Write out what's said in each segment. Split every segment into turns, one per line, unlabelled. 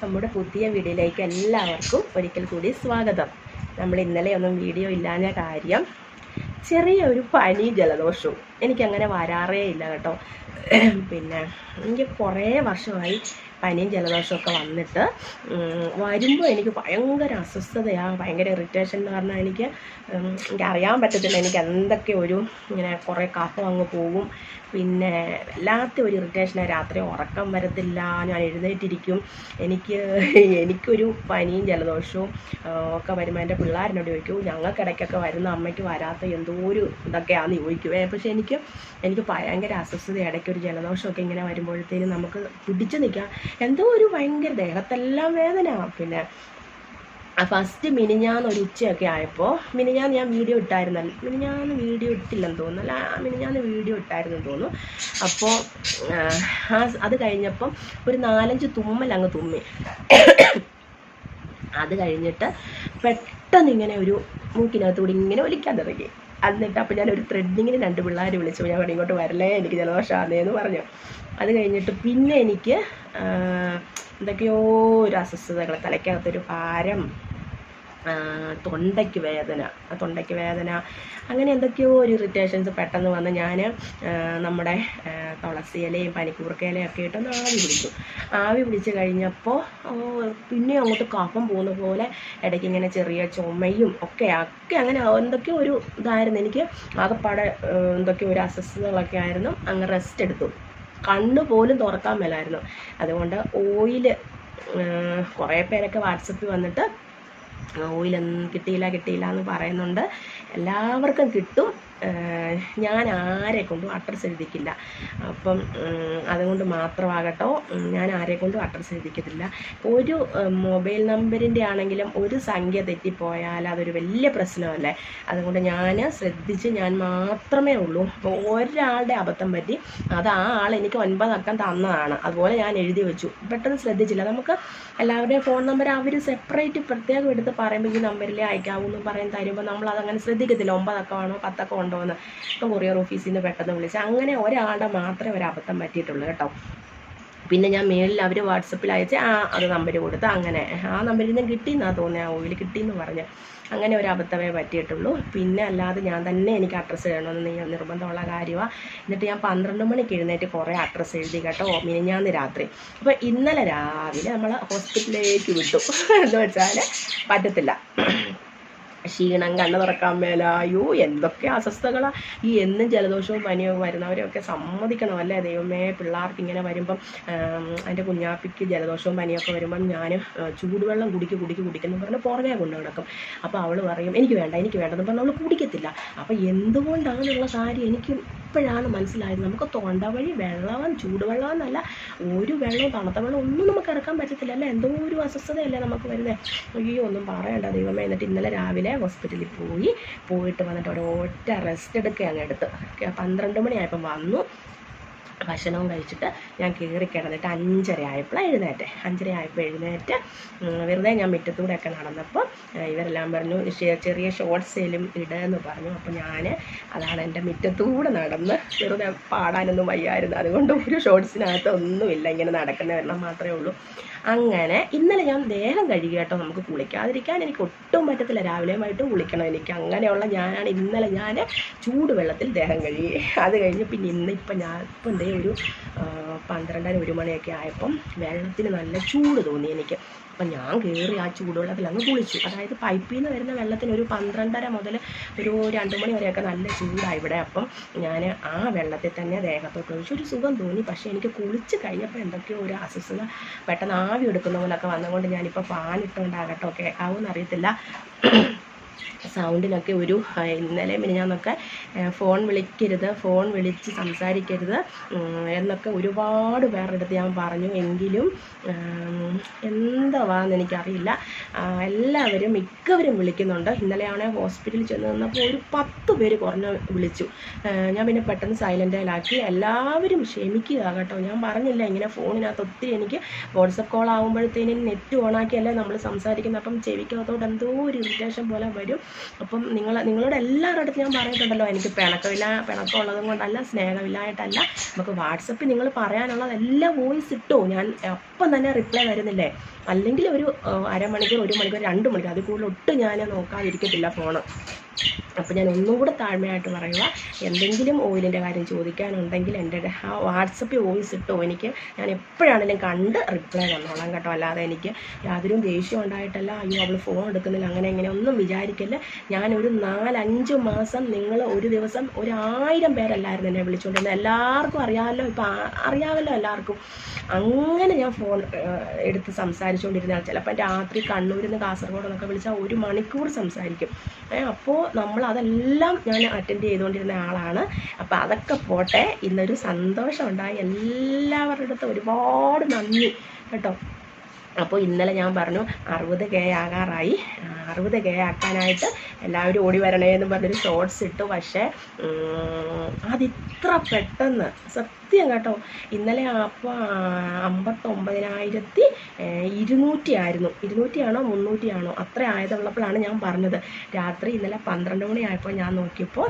നമ്മുടെ പുതിയ വീഡിയോയിലേക്ക് എല്ലാവർക്കും ഒരിക്കൽ കൂടി സ്വാഗതം. നമ്മൾ ഇന്നലെ ഒന്നും വീഡിയോ ഇല്ലാഞ്ഞ കാര്യം ചെറിയ ഒരു പനി ജലദോഷവും എനിക്കങ്ങനെ വരാറേ ഇല്ല കേട്ടോ. പിന്നെ എനിക്ക് കുറേ വർഷമായി പനിയും ജലദോഷമൊക്കെ വന്നിട്ട് വരുമ്പോൾ എനിക്ക് ഭയങ്കര അസ്വസ്ഥതയാണ് ഭയങ്കര ഇറിറ്റേഷൻ എന്ന് പറഞ്ഞാൽ എനിക്ക് എനിക്ക് അറിയാൻ പറ്റത്തില്ല എനിക്ക് എന്തൊക്കെ ഒരു ഇങ്ങനെ കുറേ കഫം അങ്ങ് പോകും. പിന്നെ വല്ലാത്ത ഒരു ഇറിറ്റേഷനാണ് രാത്രി ഉറക്കം വരത്തില്ല ഞാൻ എഴുന്നേറ്റിരിക്കും. എനിക്ക് എനിക്കൊരു പനിയും ജലദോഷവും ഒക്കെ വരുമ്പോൾ എന്റെ പിള്ളേരിനോട് ചോദിക്കും ഞങ്ങൾക്കിടയ്ക്കൊക്കെ വരുന്ന അമ്മയ്ക്ക് വരാത്ത എന്തോ ഒരു ഇതൊക്കെയാണെന്ന് ചോദിക്കുവേ? പക്ഷേ എനിക്ക് എനിക്ക് ഭയങ്കര അസ്വസ്ഥത ഇടയ്ക്ക് ഒരു ജലദോഷമൊക്കെ ഇങ്ങനെ വരുമ്പോഴത്തേനും നമുക്ക് പിടിച്ചു നിൽക്കാം. എന്തോ ഒരു ഭയങ്കര ദേഹത്തെല്ലാം വേദന. പിന്നെ ഫസ്റ്റ് മിനിഞ്ഞാന്ന് ഒരു ഉച്ചയൊക്കെ ആയപ്പോൾ മിനിഞ്ഞാന്ന് ഞാൻ വീഡിയോ ഇട്ടായിരുന്നല്ലോ. മിനിഞ്ഞാന്ന് വീഡിയോ ഇട്ടില്ലെന്ന് തോന്നുന്നു. അല്ല മിനിഞ്ഞാന്ന് വീഡിയോ ഇട്ടായിരുന്നു തോന്നുന്നു. അപ്പോൾ ആ അത് കഴിഞ്ഞപ്പം ഒരു നാലഞ്ച് തുമ്മൽ അങ്ങ് തുമ്മി. അത് കഴിഞ്ഞിട്ട് പെട്ടെന്ന് ഇങ്ങനെ ഒരു മൂക്കിനകത്തൂടി ഇങ്ങനെ ഒലിക്കാൻ തുടങ്ങി. എന്നിട്ട് അപ്പോൾ ഞാൻ ഒരു ത്രെഡിങ്ങിന് രണ്ട് പിള്ളേർ വിളിച്ചു. ഞാൻ ഇങ്ങോട്ട് വരലേ എനിക്ക് ജലദോഷമാണെന്ന് പറഞ്ഞു. അത് കഴിഞ്ഞിട്ട് പിന്നെ എനിക്ക് എന്തൊക്കെയോ ഒരു അസ്വസ്ഥതകൾ തലയ്ക്കകത്തൊരു ഭാരം തൊണ്ടയ്ക്ക് വേദന തൊണ്ടയ്ക്ക് വേദന അങ്ങനെ എന്തൊക്കെയോ ഒരു ഇറിറ്റേഷൻസ് പെട്ടെന്ന് വന്ന് ഞാൻ നമ്മുടെ തുളസി ഇലയും പനിക്കൂർക്ക ഇലയും ഒക്കെ ഇട്ടൊന്ന് ആവി പിടിച്ചു. ആവി പിടിച്ച് കഴിഞ്ഞപ്പോൾ പിന്നെ അങ്ങോട്ട് കഫം പോകുന്ന പോലെ ഇടയ്ക്ക് ഇങ്ങനെ ചെറിയ ചുമയും ഒക്കെ ഒക്കെ അങ്ങനെ എന്തൊക്കെയോ ഒരു ഇതായിരുന്നു. എനിക്ക് ആകെപ്പാടെ എന്തൊക്കെയോ ഒരു അസ്വസ്ഥതകളൊക്കെ ആയിരുന്നു. അങ്ങ് റെസ്റ്റ് എടുത്തു. കണ്ണ് പോലും തുറക്കാൻ മേലായിരുന്നു. അതുകൊണ്ട് ഓയിൽ കുറേ പേരൊക്കെ വാട്സപ്പിൽ വന്നിട്ട് ഓയിലൊന്നും കിട്ടിയില്ല കിട്ടിയില്ല എന്ന് പറയുന്നുണ്ട്. എല്ലാവർക്കും കിട്ടും. ഞാൻ ആരെ കൊണ്ടും അഡ്രസ്സ് എഴുതിക്കില്ല അപ്പം അതുകൊണ്ട് മാത്രമാകട്ടോ ഞാൻ ആരെ കൊണ്ടും അഡ്രസ്സ് എഴുതിക്കത്തില്ല ഒരു മൊബൈൽ നമ്പറിന്റെ ആണെങ്കിലും ഒരു സംഖ്യ തെറ്റിപ്പോയാൽ അതൊരു വലിയ പ്രശ്നമല്ലേ? അതുകൊണ്ട് ഞാൻ ശ്രദ്ധിച്ച് ഞാൻ മാത്രമേ ഉള്ളൂ. അപ്പോൾ ഒരാളുടെ അബദ്ധം പറ്റി അത് ആ ആൾ എനിക്ക് ഒൻപതക്കം തന്നതാണ്. അതുപോലെ ഞാൻ എഴുതി വെച്ചു. പെട്ടെന്ന് ശ്രദ്ധിച്ചില്ല. നമുക്ക് എല്ലാവരുടെയും ഫോൺ നമ്പർ അവർ സെപ്പറേറ്റ് പ്രത്യേകം എടുത്ത് പറയുമ്പോൾ ഈ നമ്പറിലേ അയക്കാവൂ എന്ന് പറയും തരുമ്പോൾ നമ്മൾ അതങ്ങനെ ശ്രദ്ധിക്കത്തില്ല. ഒമ്പതക്കമാണോ പത്തക്കം ഉണ്ടോ എന്ന് കൊറിയർ ഓഫീസിൽ നിന്ന് പെട്ടെന്ന് വിളിച്ച്. അങ്ങനെ ഒരാളുടെ മാത്രമേ ഒരു അബദ്ധം പറ്റിയിട്ടുള്ളൂ കേട്ടോ. പിന്നെ ഞാൻ മേളിൽ അവർ വാട്സപ്പിൽ അയച്ച് ആ അത് നമ്പർ കൊടുത്ത് അങ്ങനെ ആ നമ്പരിൽ നിന്ന് കിട്ടിയെന്നാണ് തോന്നിയത് ആ ഓയിൽ കിട്ടിയെന്ന് പറഞ്ഞ് അങ്ങനെ ഒരു അബദ്ധമേ പറ്റിയിട്ടുള്ളൂ. പിന്നെ അല്ലാതെ ഞാൻ തന്നെ എനിക്ക് അഡ്രസ്സ് എഴുതണമെന്ന് നിർബന്ധമുള്ള കാര്യമാണ് എന്നിട്ട് ഞാൻ പന്ത്രണ്ട് മണിക്ക് എഴുന്നേറ്റ് കുറേ അഡ്രസ്സ് എഴുതി കേട്ടോ മിനിഞ്ഞാന്ന് രാത്രി. അപ്പോൾ ഇന്നലെ രാവിലെ നമ്മൾ ഹോസ്പിറ്റലിലേക്ക് വിട്ടു. എന്ന് വെച്ചാൽ പറ്റത്തില്ല. ക്ഷീണം കണ്ണ് തുറക്കാൻ അയ്യോ എന്തൊക്കെ അസ്വസ്ഥകളാ. ഈ എന്നും ജലദോഷവും പനിയും വരുന്നവരെയൊക്കെ സമ്മതിക്കണം അല്ലേ? ദൈവമേ പിള്ളേർക്ക് ഇങ്ങനെ വരുമ്പം എന്റെ കുഞ്ഞാപ്പിക്ക് ജലദോഷവും പനിയൊക്കെ വരുമ്പം ഞാൻ ചൂടുവെള്ളം കുടിക്ക് കുടിക്ക് കുടിക്കുന്നു പറഞ്ഞ് പുറമേ കൊണ്ടു കിടക്കും അപ്പോൾ അവൾ പറയും എനിക്ക് വേണ്ട എനിക്ക് വേണ്ടെന്ന് പറഞ്ഞ് അവൾ കുടിക്കത്തില്ല. അപ്പോൾ എന്തുകൊണ്ടാണെന്നുള്ള കാര്യം എനിക്ക് ഇപ്പോഴാണ് മനസ്സിലായത്. നമുക്ക് തൊണ്ട വഴി വെള്ളം ചൂടുവെള്ളം എന്നല്ല ഒരു വെള്ളവും തണുത്ത വെള്ളം ഒന്നും നമുക്ക് ഇറക്കാൻ പറ്റത്തില്ല അല്ലേ? എന്തോ ഒരു അസ്വസ്ഥതയല്ലേ നമുക്ക് വരുന്നത് അയ്യോ ഒന്നും പറയണ്ട ദൈവമേ. എന്നിട്ട് ഇന്നലെ രാവിലെ ഹോസ്പിറ്റലിൽ പോയി പോയിട്ട് വന്നിട്ട് ഒരു ഒറ്റ റെസ്റ്റ് എടുക്കുകയാണ് എടുത്ത്. പന്ത്രണ്ട് മണിയായപ്പം വന്നു. ഭക്ഷണവും കഴിച്ചിട്ട് ഞാൻ കയറി കിടന്നിട്ട് അഞ്ചര ആയപ്പോഴാണ് എഴുന്നേറ്റെ. അഞ്ചര ആയപ്പോൾ എഴുന്നേറ്റ് വെറുതെ ഞാൻ മുറ്റത്തൂടെ ഒക്കെ നടന്നപ്പോൾ ഇവരെല്ലാം പറഞ്ഞു ചെറിയ ഷോർട്ട് സെയിലും ഇടുകയെന്ന് പറഞ്ഞു. അപ്പോൾ ഞാൻ അതാണ് എന്റെ മുറ്റത്തൂടെ നടന്ന് വെറുതെ പാടാനൊന്നും വയ്യായിരുന്നു. അതുകൊണ്ട് ഒരു ഷോർട്ട്സിനകത്ത് ഒന്നുമില്ല. ഇങ്ങനെ നടക്കുന്ന വെള്ളം മാത്രമേ ഉള്ളൂ. അങ്ങനെ ഇന്നലെ ഞാൻ ദേഹം കഴുകി കേട്ടോ നമുക്ക് കുളിക്കാതിരിക്കാൻ. എനിക്ക് ഒട്ടും പറ്റത്തില്ല. രാവിലെയും വൈകിട്ടും കുളിക്കണം എനിക്ക്. അങ്ങനെയുള്ള ഞാനാണ് ഇന്നലെ ഞാൻ ചൂടുവെള്ളത്തിൽ ദേഹം കഴുകി. അത് കഴിഞ്ഞ് പിന്നെ ഇന്ന് ഇപ്പം ഞാൻ ഇപ്പം എന്തേ ഒരു പന്ത്രണ്ടര ഒരു മണിയൊക്കെ ആയപ്പം വെള്ളത്തിന് നല്ല ചൂട് തോന്നി എനിക്ക്. അപ്പം ഞാൻ കയറി ആ ചൂടുവെള്ളത്തിൽ അങ്ങ് കുളിച്ചു. അതായത് പൈപ്പിൽ നിന്ന് വരുന്ന വെള്ളത്തിന് ഒരു പന്ത്രണ്ടര മുതൽ ഒരു രണ്ട് മണി വരെയൊക്കെ നല്ല ചൂടാണ് ഇവിടെ. അപ്പം ഞാൻ ആ വെള്ളത്തിൽ തന്നെ ദേഹത്തോട്ട് ഒഴിച്ചു ഒരു സുഖം തോന്നി. പക്ഷേ എനിക്ക് കുളിച്ച് കഴിഞ്ഞപ്പോൾ എന്തൊക്കെയോ ഒരു അസ്വസ്ഥത പെട്ടെന്ന് ആവി എടുക്കുന്ന പോലൊക്കെ വന്നതുകൊണ്ട് ഞാനിപ്പോൾ ഫാൻ ഇട്ടുകൊണ്ടാകട്ടോ കേൾക്കാവൂന്ന് അറിയത്തില്ല സൗണ്ടിനൊക്കെ ഒരു ഇന്നലെ മിനിഞ്ഞാന്നൊക്കെ ഫോൺ വിളിക്കരുത് ഫോൺ വിളിച്ച് സംസാരിക്കരുത് എന്നൊക്കെ ഒരുപാട് പേരുടെ അടുത്ത് ഞാൻ പറഞ്ഞു. എങ്കിലും എന്തുവാന്ന് എനിക്കറിയില്ല. എല്ലാവരും മിക്കവരും വിളിക്കുന്നുണ്ട്. ഇന്നലെയാണ് ഹോസ്പിറ്റലിൽ ചെന്ന് നിന്നപ്പോൾ ഒരു പത്ത് പേര് കുറഞ്ഞ വിളിച്ചു. ഞാൻ പിന്നെ പെട്ടെന്ന് സൈലന്റിലാക്കി എല്ലാവരും ക്ഷമിക്കുക കേട്ടോ ഞാൻ പറഞ്ഞില്ല ഇങ്ങനെ ഫോണിനകത്ത് ഒത്തിരി എനിക്ക് വാട്സപ്പ് കോൾ ആകുമ്പോഴത്തേനും നെറ്റ് ഓണാക്കിയല്ലേ നമ്മൾ സംസാരിക്കുന്നത്. അപ്പം ചെവിക്കകത്തോട്ട് എന്തോ ഒരു ഇറിറ്റേഷൻ പോലെ വരും. അപ്പം നിങ്ങൾ നിങ്ങളോട് എല്ലാവരുടെ അടുത്ത് ഞാൻ പറഞ്ഞിട്ടുണ്ടല്ലോ എനിക്ക് പിണക്കമില്ല പിണക്കമുള്ളതും കൊണ്ടല്ല സ്നേഹമില്ലായിട്ടല്ല. നമുക്ക് വാട്സപ്പിൽ നിങ്ങൾ പറയാനുള്ളത് പറയാനുള്ളതെല്ലാം വോയിസ് ഇട്ടോ? ഞാൻ അപ്പം തന്നെ റിപ്ലൈ തരുന്നില്ലേ? അല്ലെങ്കിൽ ഒരു അരമണിക്കൂർ ഒരു മണിക്കൂർ രണ്ട് മണിക്കൂർ അതിൽ കൂടുതൽ ഒട്ടും ഞാൻ നോക്കാതിരിക്കത്തില്ല ഫോണ് അപ്പോൾ ഞാൻ ഒന്നും കൂടെ താഴ്മയായിട്ട് പറയുക എന്തെങ്കിലും ഓയിലിന്റെ കാര്യം ചോദിക്കാനുണ്ടെങ്കിൽ എന്റെ ആ വാട്സപ്പിൽ വോയിസ് ഇട്ടോ എനിക്ക് ഞാൻ എപ്പോഴാണെങ്കിലും കണ്ട് റിപ്ലൈ തന്നോളാം കേട്ടോ. അല്ലാതെ എനിക്ക് യാതൊരു ദേഷ്യം ഉണ്ടായിട്ടല്ല അയ്യോ അവൾ ഫോൺ എടുക്കുന്നില്ല അങ്ങനെ ഇങ്ങനെ ഒന്നും വിചാരിക്കില്ല. ഞാനൊരു നാലഞ്ച് മാസം നിങ്ങൾ ഒരു ദിവസം ഒരായിരം പേരല്ലായിരുന്നു എന്നെ വിളിച്ചുകൊണ്ടിരുന്നത് എല്ലാവർക്കും അറിയാമല്ലോ ഇപ്പം അറിയാമല്ലോ എല്ലാവർക്കും. അങ്ങനെ ഞാൻ ഫോൺ എടുത്ത് സംസാരിച്ചുകൊണ്ടിരുന്ന ചിലപ്പോൾ രാത്രി കണ്ണൂരിൽ നിന്ന് കാസർഗോഡ് എന്നൊക്കെ വിളിച്ചാൽ ഒരു മണിക്കൂർ സംസാരിക്കും. അപ്പോൾ നമ്മൾ അതെല്ലാം ഞാൻ അറ്റൻഡ് ചെയ്തുകൊണ്ടിരുന്ന ആളാണ്. അപ്പോൾ അതൊക്കെ പോട്ടെ. ഇന്നൊരു സന്തോഷം ഉണ്ടായി എല്ലാവരുടെ അടുത്തും ഒരുപാട് നന്ദി. കേട്ടോ. അപ്പോൾ ഇന്നലെ ഞാൻ പറഞ്ഞു അറുപത് കെ ആകാറായി. അറുപത് കെ ആക്കാനായിട്ട് എല്ലാവരും ഓടി വരണേ എന്ന് പറഞ്ഞൊരു ഷോർട്സ് ഇട്ടു. പക്ഷേ അതിത്ര പെട്ടെന്ന് സത്യം കേട്ടോ ഇന്നലെ അപ്പോൾ അമ്പത്തൊമ്പതിനായിരത്തി ഇരുന്നൂറ്റി ആയിരുന്നു. ഇരുന്നൂറ്റിയാണോ മുന്നൂറ്റിയാണോ അത്ര ആയതുള്ളപ്പോഴാണ് ഞാൻ പറഞ്ഞത്. രാത്രി ഇന്നലെ പന്ത്രണ്ട് മണിയായപ്പോൾ ഞാൻ നോക്കിയപ്പോൾ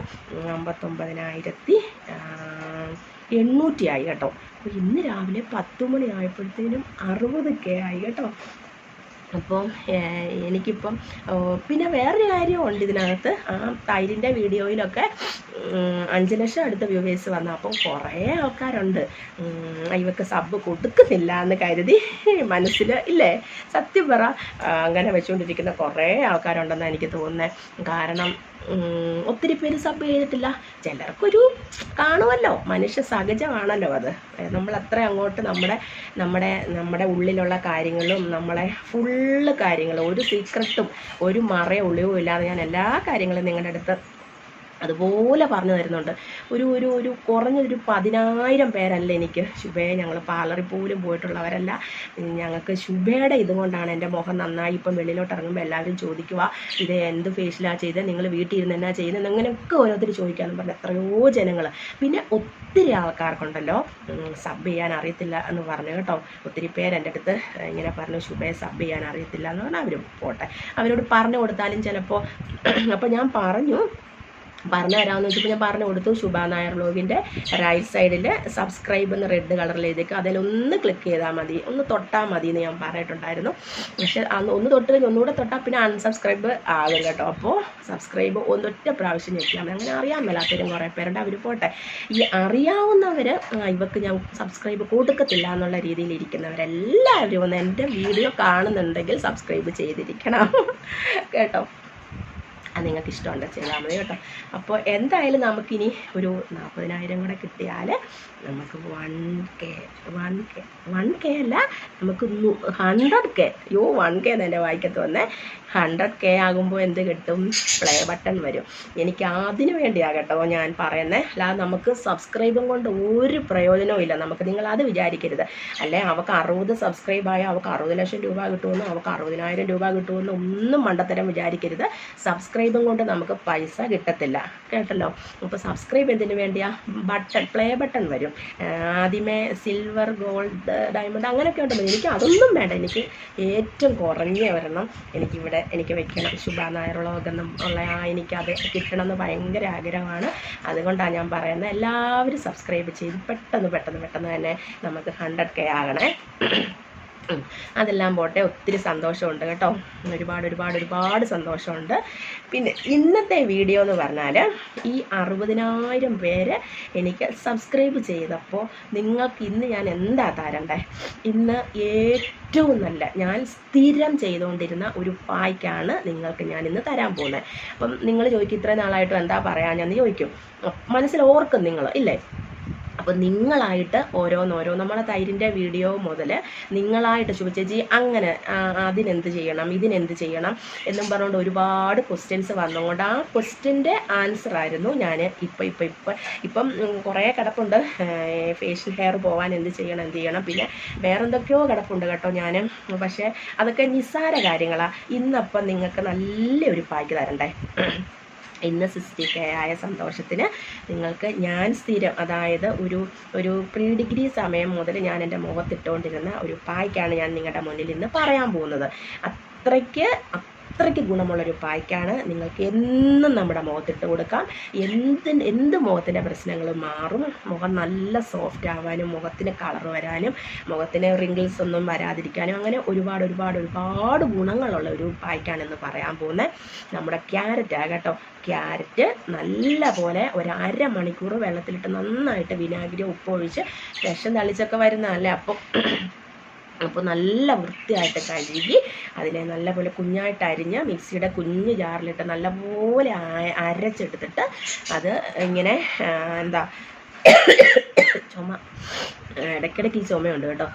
അമ്പത്തൊമ്പതിനായിരത്തി ആ, എണ്ണൂറ്റിയായി കേട്ടോ. അപ്പോൾ ഇന്ന് രാവിലെ പത്ത് മണി ആയപ്പോഴത്തേനും അറുപത് കെ ആയി കേട്ടോ. അപ്പം എനിക്കിപ്പം പിന്നെ വേറൊരു കാര്യമുണ്ട് ഇതിനകത്ത്. ആ തൈരിന്റെ വീഡിയോയിലൊക്കെ അഞ്ച് ലക്ഷം അടുത്ത വ്യൂവേഴ്സ് വന്നു. അപ്പം കുറേ ആൾക്കാരുണ്ട്. ഉം, ഇവക്ക് സബ് കൊടുക്കുന്നില്ല എന്ന് കരുതി മനസ്സിൽ ഇല്ലേ? സത്യം പറ അങ്ങനെ വെച്ചുകൊണ്ടിരിക്കുന്ന കുറേ ആൾക്കാരുണ്ടെന്നാണ് എനിക്ക് തോന്നുന്നത് കാരണം ഒത്തിരി പേര് സബ് ചെയ്തിട്ടില്ല. ചിലർക്കൊരു കാണുമല്ലോ മനുഷ്യ സഹജമാണല്ലോ അത്. നമ്മൾ അത്ര അങ്ങോട്ട് നമ്മുടെ നമ്മുടെ നമ്മുടെ ഉള്ളിലുള്ള കാര്യങ്ങളും നമ്മളെ ഫുള്ള് കാര്യങ്ങളും. ഒരു സീക്രട്ടും ഒരു മറയുള്ളിയും ഇല്ലാതെ ഞാൻ എല്ലാ കാര്യങ്ങളും നിങ്ങളുടെ അടുത്ത് അതുപോലെ പറഞ്ഞു തരുന്നുണ്ട്. ഒരു ഒരു ഒരു കുറഞ്ഞൊരു പതിനായിരം പേരല്ല എനിക്ക് ശുഭയെ ഞങ്ങൾ പാർലറിൽ പോലും പോയിട്ടുള്ളവരല്ല. ഞങ്ങൾക്ക് ശുഭയുടെ ഇതുകൊണ്ടാണ് എന്റെ മുഖം നന്നായി ഇപ്പം വെളിയിലോട്ട് ഇറങ്ങുമ്പോൾ എല്ലാവരും ചോദിക്കുക ഇത് എന്ത് ഫേഷ്യലാണ് ചെയ്തത് നിങ്ങൾ വീട്ടിൽ ഇരുന്ന് എന്നാ ചെയ്യുന്നത് അങ്ങനെയൊക്കെ ഓരോരുത്തർ ചോദിക്കാമെന്ന് പറഞ്ഞ എത്രയോ ജനങ്ങൾ പിന്നെ ഒത്തിരി ആൾക്കാർക്കുണ്ടല്ലോ. സബ് ചെയ്യാൻ അറിയത്തില്ല എന്ന് പറഞ്ഞു കേട്ടോ. ഒത്തിരി പേര് എന്റെ അടുത്ത് ഇങ്ങനെ പറഞ്ഞു ശുഭയെ സബ് ചെയ്യാൻ അറിയത്തില്ല എന്ന് പറഞ്ഞാൽ അവർ പോട്ടെ. അവരോട് പറഞ്ഞു കൊടുത്താലും ചിലപ്പോൾ അപ്പോൾ ഞാൻ പറഞ്ഞു പറഞ്ഞു തരാമെന്ന് വെച്ചപ്പോൾ ഞാൻ പറഞ്ഞു കൊടുത്തു. ശുഭാ നായർ വ്ലോഗിന്റെ റൈറ്റ് സൈഡിൽ സബ്സ്ക്രൈബ് എന്ന് റെഡ് കളറിൽ എഴുതിക്കുക അതിലൊന്ന് ക്ലിക്ക് ചെയ്താൽ മതി. ഒന്ന് തൊട്ടാൽ മതി എന്ന് ഞാൻ പറഞ്ഞിട്ടുണ്ടായിരുന്നു. പക്ഷെ അന്ന് ഒന്ന് തൊട്ട് കഴിഞ്ഞ് ഒന്നുകൂടെ തൊട്ടാൽ പിന്നെ അൺസബ്സ്ക്രൈബ് ആകും കേട്ടോ. അപ്പോൾ സബ്സ്ക്രൈബ് ഒന്നൊറ്റ പ്രാവശ്യം ഞെക്കിയാൽ മതി അങ്ങനെ അറിയാൻ മേലാത്തവരും കുറേ പേരുണ്ട്. അവർ പോട്ടെ. ഈ അറിയാവുന്നവർ ഇവർക്ക് ഞാൻ സബ്സ്ക്രൈബ് കൊടുക്കത്തില്ല എന്നുള്ള രീതിയിൽ ഇരിക്കുന്നവരെല്ലാവരും ഒന്ന് എന്റെ വീഡിയോ കാണുന്നുണ്ടെങ്കിൽ സബ്സ്ക്രൈബ് ചെയ്തിരിക്കണം. കേട്ടോ. അത് നിങ്ങൾക്ക് ഇഷ്ടമുണ്ടോ ചെയ്താൽ മതി കേട്ടോ അപ്പോൾ എന്തായാലും നമുക്കിനി ഒരു നാൽപ്പതിനായിരം കൂടെ കിട്ടിയാൽ നമുക്ക് one K one K one K അല്ല നമുക്ക് ഹൺഡ്രഡ് കെ യോ വൺ കെ എന്റെ വായിക്കത്ത് വന്നേ. ഹൺഡ്രഡ് കെ ആകുമ്പോൾ എന്ത് കിട്ടും? പ്ലേ ബട്ടൺ വരും. എനിക്ക് അതിന് വേണ്ടിയാണ് കേട്ടോ ഞാൻ പറയുന്നത് അല്ലാതെ നമുക്ക് സബ്സ്ക്രൈബും കൊണ്ട് ഒരു പ്രയോജനവും ഇല്ല. നമുക്ക് നിങ്ങൾ അത് വിചാരിക്കരുത്. അല്ലെ? അവൾക്ക് അറുപത് സബ്സ്ക്രൈബ് ആയാൽ അവൾക്ക് അറുപത് ലക്ഷം രൂപ കിട്ടുമെന്നോ അവൾക്ക് അറുപതിനായിരം രൂപ കിട്ടുമെന്നോ ഒന്നും മണ്ടത്തരം വിചാരിക്കരുത്. സബ്സ്ക്രൈബും കൊണ്ട് നമുക്ക് പൈസ കിട്ടത്തില്ല. കേട്ടല്ലോ? അപ്പോൾ സബ്സ്ക്രൈബ് എന്തിനു വേണ്ടിയാ? ബട്ടൺ പ്ലേ ബട്ടൺ വരും. ആദ്യമേ സിൽവർ ഗോൾഡ് ഡയമണ്ട് അങ്ങനെയൊക്കെ ഉണ്ടല്ലോ. എനിക്ക് അതൊന്നും വേണ്ട. എനിക്ക് ഏറ്റവും കുറഞ്ഞ ഒരെണ്ണം എനിക്കിവിടെ എനിക്ക് വെക്കണം. ശുഭ നായറുള്ളതെന്നും ഉള്ള ആ എനിക്കത് കിട്ടണമെന്ന് ഭയങ്കര ആഗ്രഹമാണ്. അതുകൊണ്ടാണ് ഞാൻ പറയുന്നത് എല്ലാവരും സബ്സ്ക്രൈബ് ചെയ്ത് പെട്ടെന്ന് പെട്ടെന്ന് പെട്ടെന്ന് തന്നെ നമുക്ക് ഹൺഡ്രഡ് കെ ആകണേ. അതെല്ലാം പോട്ടെ. ഒത്തിരി സന്തോഷമുണ്ട് കേട്ടോ. ഒരുപാട് ഒരുപാട് ഒരുപാട് സന്തോഷമുണ്ട്. പിന്നെ ഇന്നത്തെ വീഡിയോ എന്ന് പറഞ്ഞാൽ ഈ അറുപതിനായിരം പേര് എനിക്ക് സബ്സ്ക്രൈബ് ചെയ്തപ്പോൾ നിങ്ങൾക്ക് ഇന്ന് ഞാൻ എന്താ തരണ്ടേ? ഇന്ന് ഏറ്റവും നല്ല ഞാൻ സ്ഥിരം ചെയ്തുകൊണ്ടിരുന്ന ഒരു പായ്ക്കാണ് നിങ്ങൾക്ക് ഞാൻ ഇന്ന് തരാൻ പോകുന്നത് അപ്പം നിങ്ങൾ ചോദിക്കും ഇത്രയും നാളായിട്ട് എന്താ ഞാൻ ചോദിക്കും. മനസ്സിൽ ഓർക്കും നിങ്ങൾ ഇല്ലേ? അപ്പോൾ നിങ്ങളായിട്ട് ഓരോന്നോരോ നമ്മളെ തൈരിന്റെ വീഡിയോ മുതൽ നിങ്ങളായിട്ട് ശുഭ ചേച്ചി അങ്ങനെ അതിനെന്ത് ചെയ്യണം ഇതിനെന്ത് ചെയ്യണം എന്നും പറഞ്ഞുകൊണ്ട് ഒരുപാട് ക്വസ്റ്റ്യൻസ് വന്നുകൊണ്ട് ആ ക്വസ്റ്റ്യന്റെ ആൻസർ ആയിരുന്നു ഞാൻ ഇപ്പം ഇപ്പം ഇപ്പം. ഇപ്പം കുറേ കിടപ്പുണ്ട്. ഫേഷ്യൽ ഹെയർ പോകാൻ എന്ത് ചെയ്യണം എന്ത് ചെയ്യണം. പിന്നെ വേറെന്തൊക്കെയോ കിടപ്പുണ്ട് കേട്ടോ ഞാൻ പക്ഷേ അതൊക്കെ നിസ്സാര കാര്യങ്ങളാണ് ഇന്നപ്പം നിങ്ങൾക്ക് നല്ലൊരു ഭാഗ്യം തരണ്ടേ ഇന്ന് സിക്സ്റ്റി ആയ സന്തോഷത്തിന് നിങ്ങൾക്ക് ഞാൻ സ്ഥിരം അതായത് ഒരു ഒരു പ്രീ ഡിഗ്രി സമയം മുതൽ ഞാൻ എന്റെ മുഖത്തിട്ടുകൊണ്ടിരുന്ന ഒരു പായ്ക്കാണ് ഞാൻ നിങ്ങളുടെ മുന്നിൽ ഇന്ന് പറയാൻ പോകുന്നത്. അത്രയ്ക്ക് അത്രയ്ക്ക് ഗുണമുള്ളൊരു പായ്ക്കാണ്. നിങ്ങൾക്ക് എന്നും നമ്മുടെ മുഖത്തിട്ട് കൊടുക്കാം. എന്ത് എന്ത് മുഖത്തിന്റെ പ്രശ്നങ്ങൾ മാറും? മുഖം നല്ല സോഫ്റ്റ് ആവാനും മുഖത്തിന് കളർ വരാനും മുഖത്തിന് റിങ്കിൾസ് ഒന്നും വരാതിരിക്കാനും അങ്ങനെ ഒരുപാട് ഒരുപാട് ഒരുപാട് ഗുണങ്ങളുള്ള ഒരു പായ്ക്കാണെന്ന് പറയാൻ പോകുന്നത്. നമ്മുടെ ക്യാരറ്റ് കേട്ടോ. ക്യാരറ്റ് നല്ല പോലെ ഒരു മണിക്കൂർ വെള്ളത്തിലിട്ട് നന്നായിട്ട് വിനാഗിരി ഉപ്പൊഴിച്ച് വിഷം തളിച്ചൊക്കെ വരുന്നതല്ലേ? അപ്പോൾ അപ്പോൾ നല്ല വൃത്തിയായിട്ട് കഴുകി അതിനെ നല്ലപോലെ കുഞ്ഞായിട്ട് അരിഞ്ഞ് മിക്സിയുടെ കുഞ്ഞ് ജാറിലിട്ട് നല്ലപോലെ അരച്ചെടുത്തിട്ട് അത് ഇങ്ങനെ എന്താ ചുമ ഇടയ്ക്കിടയ്ക്ക് ഈ ചുമയുണ്ട് കേട്ടോ.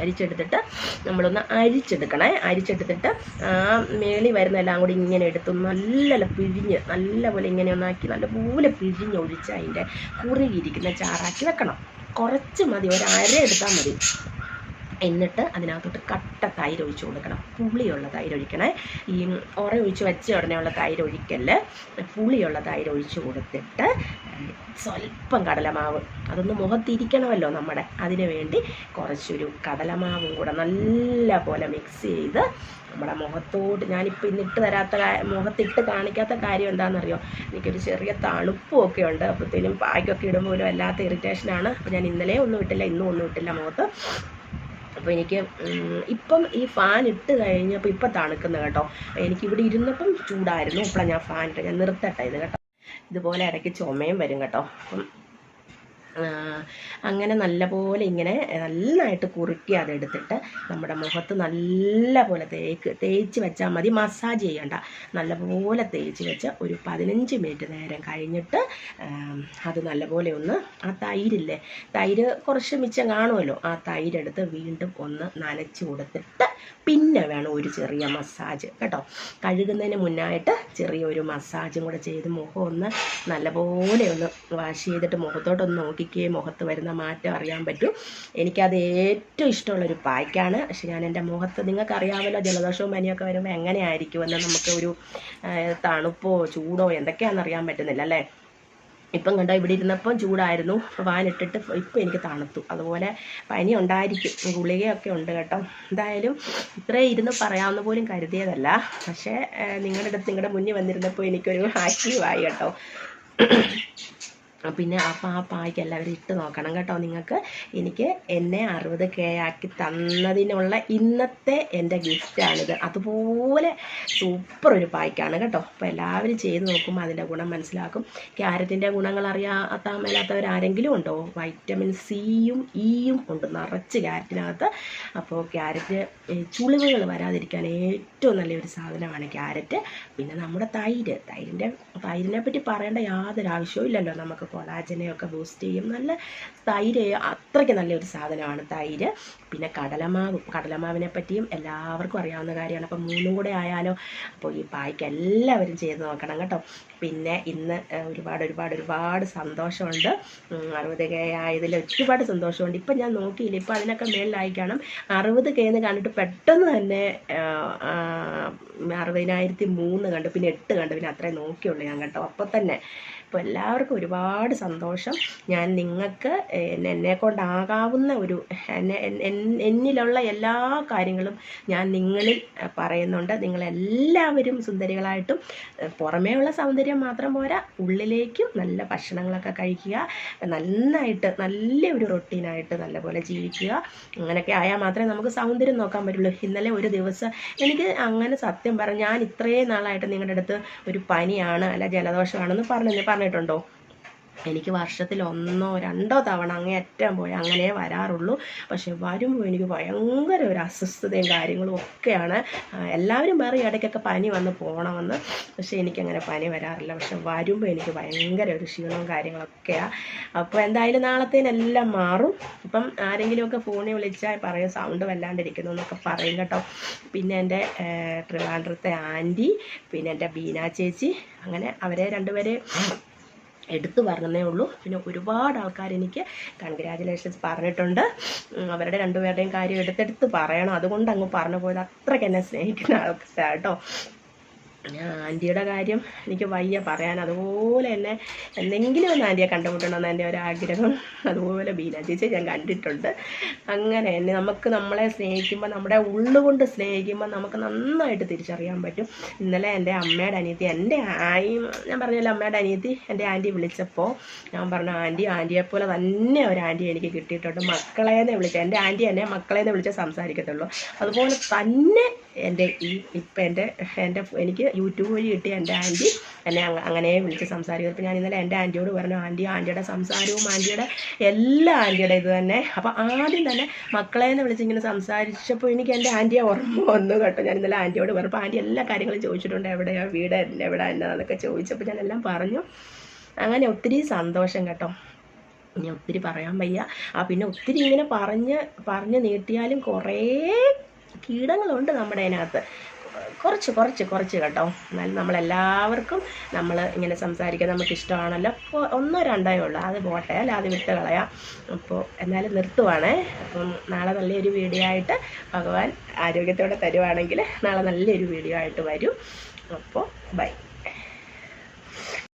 അരിച്ചെടുത്തിട്ട് നമ്മളൊന്ന് അരിച്ചെടുക്കണേ. അരിച്ചെടുത്തിട്ട് ആ മേളി വരുന്ന എല്ലാം കൂടി ഇങ്ങനെ എടുത്ത് നല്ല പിഴിഞ്ഞ് നല്ലപോലെ ഇങ്ങനെ ഒന്നാക്കി നല്ലപോലെ പിഴിഞ്ഞ് ഒഴിച്ച് അതിന്റെ കുറുകിയിരിക്കുന്ന ചാറാക്കി വെക്കണം. കുറച്ച് മതി ഒരു അര എടുത്താൽ മതി. എന്നിട്ട് അതിനകത്തോട്ട് കട്ട തൈര് ഒഴിച്ച് കൊടുക്കണം. പുളിയുള്ള തൈര് ഒഴിക്കണേ. ഈ ഒറ ഒഴിച്ച് വെച്ച ഉടനെയുള്ള തൈര് ഒഴിക്കൽ പുളിയുള്ള തൈര് ഒഴിച്ച് കൊടുത്തിട്ട് സ്വല്പം കടലമാവ്. അതൊന്ന് മുഖത്തിരിക്കണമല്ലോ നമ്മുടെ. അതിന് വേണ്ടി കുറച്ചൊരു കടലമാവും കൂടെ നല്ല പോലെ മിക്സ് ചെയ്ത് നമ്മുടെ മുഖത്തോട്ട് ഞാനിപ്പോൾ ഇന്നിട്ട് തരാത്ത മുഖത്തിട്ട് കാണിക്കാത്ത കാര്യം എന്താണെന്നറിയോ? എനിക്കൊരു ചെറിയ തണുപ്പും ഒക്കെ ഉണ്ട്. അപ്പോഴത്തേനും പായ്ക്കൊക്കെ ഇടുമ്പോൾ ഒരു വല്ലാത്ത ഇറിറ്റേഷനാണ് അപ്പോൾ ഞാൻ ഇന്നലെ ഒന്നും ഇട്ടില്ല ഇന്നും ഒന്നും ഇട്ടില്ല മുഖത്ത്. അപ്പോൾ എനിക്ക് ഇപ്പം ഈ ഫാൻ ഇട്ട് കഴിഞ്ഞപ്പോൾ ഇപ്പം തണുക്കുന്ന കേട്ടോ. എനിക്കിവിടെ ഇരുന്നപ്പം ചൂടായിരുന്നു. ഇപ്പോഴാണ് ഞാൻ ഫാൻ ഇട്ട് ഞാൻ നിർത്തട്ടെ ഇത് കേട്ടോ. ഇതുപോലെ ഇടയ്ക്ക് ചുമയും വരും കേട്ടോ. അപ്പം അങ്ങനെ നല്ലപോലെ ഇങ്ങനെ നന്നായിട്ട് കുറുക്കി അതെടുത്തിട്ട് നമ്മുടെ മുഖത്ത് നല്ലപോലെ തേക്ക് തേച്ച് വെച്ചാൽ മതി. മസാജ് ചെയ്യണ്ട. നല്ലപോലെ തേച്ച് വെച്ച് ഒരു പതിനഞ്ച് മിനിറ്റ് നേരം കഴിഞ്ഞിട്ട് അത് നല്ലപോലെ ഒന്ന് ആ തൈരില്ലേ തൈര് കുറച്ച് മിച്ചം കാണുമല്ലോ. ആ തൈരെടുത്ത് വീണ്ടും ഒന്ന് നനച്ച് കൊടുത്തിട്ട് പിന്നെ വേണം ഒരു ചെറിയ മസാജ്. കേട്ടോ? കഴുകുന്നതിന് മുന്നായിട്ട് ചെറിയൊരു മസാജും കൂടെ ചെയ്ത് മുഖം ഒന്ന് നല്ലപോലെ ഒന്ന് വാഷ് ചെയ്തിട്ട് മുഖത്തോട്ടൊന്ന് നോക്കിക്കേ മുഖത്ത് വരുന്ന മാറ്റം അറിയാൻ പറ്റും. എനിക്കത് ഏറ്റവും ഇഷ്ടമുള്ളൊരു പായ്ക്കാണ്. പക്ഷെ ഞാൻ എന്റെ മുഖത്ത് നിങ്ങൾക്ക് അറിയാമല്ലോ ജലദോഷവും പനിയൊക്കെ വരുമ്പോൾ എങ്ങനെയായിരിക്കുമെന്ന് നമുക്ക് ഒരു തണുപ്പോ ചൂടോ എന്തൊക്കെയാണെന്ന് അറിയാൻ പറ്റുന്നില്ല അല്ലേ? ഇപ്പം കണ്ടോ ഇവിടെ ഇരുന്നപ്പം ചൂടായിരുന്നു. വാനിട്ടിട്ട് ഇപ്പം എനിക്ക് തണുത്തു. അതുപോലെ പനി ഉണ്ടായിരിക്കും. ഗുളികയൊക്കെ ഉണ്ട് കേട്ടോ. എന്തായാലും ഇത്രയും ഇരുന്ന് പറയാമെന്ന് പോലും കരുതിയതല്ല. പക്ഷേ നിങ്ങളുടെ അടുത്ത് നിങ്ങളുടെ മുന്നിൽ വന്നിരുന്നപ്പോൾ എനിക്കൊരു ആക്റ്റീവായി കേട്ടോ. പിന്നെ അപ്പം ആ പായ്ക്ക് എല്ലാവരും ഇട്ട് നോക്കണം കേട്ടോ. നിങ്ങൾക്ക് എനിക്ക് എന്നെ അറുപത് കെ ആക്കി തന്നതിനുള്ള ഇന്നത്തെ എന്റെ ഗിഫ്റ്റാണിത് അതുപോലെ സൂപ്പർ ഒരു പായ്ക്കാണ് കേട്ടോ. അപ്പോൾ എല്ലാവരും ചെയ്ത് നോക്കുമ്പോൾ അതിന്റെ ഗുണം മനസ്സിലാക്കും. ക്യാരറ്റിന്റെ ഗുണങ്ങൾ അറിയാത്ത മേലാത്തവർ ആരെങ്കിലും ഉണ്ടോ വൈറ്റമിൻ സിയും ഇയും ഉണ്ട്. നിറച്ച് ക്യാരറ്റിനകത്ത്. അപ്പോൾ ക്യാരറ്റ് ചുളിവുകൾ വരാതിരിക്കാൻ ഏറ്റവും നല്ലൊരു സാധനമാണ് ക്യാരറ്റ്. പിന്നെ നമ്മുടെ തൈര്. തൈരിന്റെ തൈരിനെ പറ്റി പറയേണ്ട യാതൊരു ആവശ്യവും ഇല്ലല്ലോ നമുക്ക്. കൊളാജനെയൊക്കെ ബൂസ്റ്റ് ചെയ്യും. നല്ല തൈര് അത്രയ്ക്ക് നല്ലൊരു സാധനമാണ് തൈര്. പിന്നെ കടലമാവ് കടലമാവിനെ പറ്റിയും എല്ലാവർക്കും അറിയാവുന്ന കാര്യമാണ്. അപ്പം മൂന്നും കൂടെ ആയാലോ? അപ്പോൾ ഈ പായ്ക്ക് എല്ലാവരും ചെയ്ത് നോക്കണം കേട്ടോ. പിന്നെ ഇന്ന് ഒരുപാട് ഒരുപാട് ഒരുപാട് സന്തോഷമുണ്ട്. അറുപത് കെ ആയതിൽ ഒരുപാട് സന്തോഷമുണ്ട്. ഇപ്പം ഞാൻ നോക്കിയില്ല. ഇപ്പം അതിനൊക്കെ മേളിലായി കാണും അറുപത് കെ എന്ന് കണ്ടിട്ട് പെട്ടെന്ന് തന്നെ അറുപതിനായിരത്തി മൂന്ന് കണ്ടു. പിന്നെ എട്ട് കണ്ടു. പിന്നെ അത്രേ നോക്കിയുള്ളൂ ഞാൻ കേട്ടോ. അപ്പം തന്നെ അപ്പോൾ എല്ലാവർക്കും ഒരുപാട് സന്തോഷം. ഞാൻ നിങ്ങൾക്ക് എന്നെ കൊണ്ടാകാവുന്ന ഒരു എന്നിലുള്ള എല്ലാ കാര്യങ്ങളും ഞാൻ നിങ്ങളിൽ പറയുന്നുണ്ട്. നിങ്ങളെല്ലാവരും സുന്ദരികളായിട്ടും പുറമേയുള്ള സൗന്ദര്യം മാത്രം പോരാ ഉള്ളിലേക്കും നല്ല ഭക്ഷണങ്ങളൊക്കെ കഴിക്കുക നന്നായിട്ട് നല്ല ഒരു റൊട്ടീനായിട്ട് നല്ലപോലെ ജീവിക്കുക. അങ്ങനെയൊക്കെ ആയാൽ മാത്രമേ നമുക്ക് സൗന്ദര്യം നോക്കാൻ പറ്റുള്ളൂ. ഇന്നലെ ഒരു ദിവസം എനിക്ക് അങ്ങനെ സത്യം പറഞ്ഞു ഞാൻ ഇത്രയും നാളായിട്ട് നിങ്ങളുടെ അടുത്ത് ഒരു പനിയാണ് അല്ല ജലദോഷമാണെന്ന് പറഞ്ഞു പറഞ്ഞിട്ടുണ്ടോ? എനിക്ക് വർഷത്തിൽ ഒന്നോ രണ്ടോ തവണ അങ്ങേയറ്റം പോയി അങ്ങനെ വരാറുള്ളൂ. പക്ഷെ വരുമ്പോൾ എനിക്ക് ഭയങ്കര ഒരു അസ്വസ്ഥതയും കാര്യങ്ങളും ഒക്കെയാണ്. എല്ലാവരും പറയും ഇടയ്ക്കൊക്കെ പനി വന്ന് പോകണമെന്ന്. പക്ഷേ എനിക്കങ്ങനെ പനി വരാറില്ല. പക്ഷെ വരുമ്പോൾ എനിക്ക് ഭയങ്കര ഒരു ക്ഷീണവും കാര്യങ്ങളൊക്കെയാണ് അപ്പോൾ എന്തായാലും നാളത്തേനെല്ലാം മാറും. ഇപ്പം ആരെങ്കിലുമൊക്കെ ഫോണിൽ വിളിച്ചാൽ പറയും സൗണ്ട് വല്ലാണ്ടിരിക്കുന്നു എന്നൊക്കെ പറയും കേട്ടോ. പിന്നെ എന്റെ ട്രിവാൻഡ്രത്തെ ആന്റി പിന്നെ എന്റെ ബീന ചേച്ചി അങ്ങനെ അവരെ രണ്ടുപേരെ എടുത്തു പറഞ്ഞതേ ഉള്ളൂ. പിന്നെ ഒരുപാട് ആൾക്കാർ എനിക്ക് കൺഗ്രാജുലേഷൻസ് പറഞ്ഞിട്ടുണ്ട്. അവരുടെ രണ്ടുപേരുടെയും കാര്യം എടുത്തെടുത്ത് പറയണം. അതുകൊണ്ട് അങ്ങ് പറഞ്ഞു പോയത് അത്രയ്ക്ക് എന്നെ സ്നേഹിക്കുന്ന ആൾക്കാരാണ് കേട്ടോ. ആന്റിയുടെ കാര്യം എനിക്ക് വയ്യ. പറയാൻ അതുപോലെ തന്നെ എന്തെങ്കിലും ഒന്ന് ആന്റിയെ കണ്ടുമുട്ടണമെന്ന് എന്റെ ഒരാഗ്രഹം. അതുപോലെ ബീന ചേച്ചി ഞാൻ കണ്ടിട്ടുണ്ട്. അങ്ങനെ തന്നെ നമുക്ക് നമ്മളെ സ്നേഹിക്കുമ്പോൾ നമ്മുടെ ഉള്ളുകൊണ്ട് സ്നേഹിക്കുമ്പോൾ നമുക്ക് നന്നായിട്ട് തിരിച്ചറിയാൻ പറ്റും. ഇന്നലെ എന്റെ അമ്മയുടെ അനിയത്തി എന്റെ ആയി ഞാൻ പറഞ്ഞല്ലോ അമ്മയുടെ അനിയത്തി എന്റെ ആന്റി വിളിച്ചപ്പോൾ ഞാൻ പറഞ്ഞു ആന്റി ആന്റിയെ പോലെ തന്നെ ഒരു ആന്റി എനിക്ക് കിട്ടിയിട്ടുണ്ട്. മക്കളേന്ന് വിളിച്ച എന്റെ ആന്റി എന്നെ മക്കളേന്ന് വിളിച്ച് സംസാരിക്കത്തുള്ളൂ. അതുപോലെ തന്നെ എന്റെ ഈ ഇപ്പം എന്റെ എന്റെ എനിക്ക് യൂട്യൂബ് വഴി കിട്ടിയ എന്റെ ആന്റി എന്നെ അങ്ങനെ വിളിച്ച് സംസാരിക്കും. ഇപ്പം ഞാൻ ഇന്നലെ എന്റെ ആന്റിയോട് പറഞ്ഞു ആന്റി ആന്റിയുടെ സംസാരവും ആന്റിയുടെ എല്ലാ ആന്റിയുടെ ഇത് തന്നെ. അപ്പോൾ ആദ്യം തന്നെ മക്കളെ എന്ന് വിളിച്ച് ഇങ്ങനെ സംസാരിച്ചപ്പോൾ എനിക്ക് എന്റെ ആന്റിയെ ഓർമ്മ വന്നു കേട്ടോ. ഞാൻ ഇന്നലെ ആന്റിയോട് പറഞ്ഞു അപ്പോൾ ആന്റി എല്ലാ കാര്യങ്ങളും ചോദിച്ചിട്ടുണ്ട്. എവിടെയാണ് വീട്? എവിടെ? എന്നതൊക്കെ ചോദിച്ചപ്പോൾ ഞാൻ എല്ലാം പറഞ്ഞു. അങ്ങനെ ഒത്തിരി സന്തോഷം കേട്ടോ. ഇനി ഒത്തിരി പറയാൻ വയ്യ. ആ പിന്നെ ഒത്തിരി ഇങ്ങനെ പറഞ്ഞ് പറഞ്ഞ് നീട്ടിയാലും കുറേ കീടങ്ങളുണ്ട് നമ്മുടെ അതിനകത്ത്. കുറച്ച് കുറച്ച് കുറച്ച് കേട്ടോ. എന്നാലും നമ്മളെല്ലാവർക്കും നമ്മൾ ഇങ്ങനെ സംസാരിക്കാൻ നമുക്ക് ഇഷ്ടമാണല്ലോ അപ്പോൾ ഒന്നോ രണ്ടോ ഉള്ളൂ. അത് പോട്ടെ. അല്ല അത് വിട്ട് കളയാം. അപ്പോൾ എന്നാലും നിർത്തുവാണേ. അപ്പം നാളെ നല്ലൊരു വീഡിയോ ആയിട്ട് ഭഗവാൻ ആരോഗ്യത്തോടെ തരുവാണെങ്കിൽ നാളെ നല്ലൊരു വീഡിയോ ആയിട്ട് വരും. അപ്പോൾ ബൈ.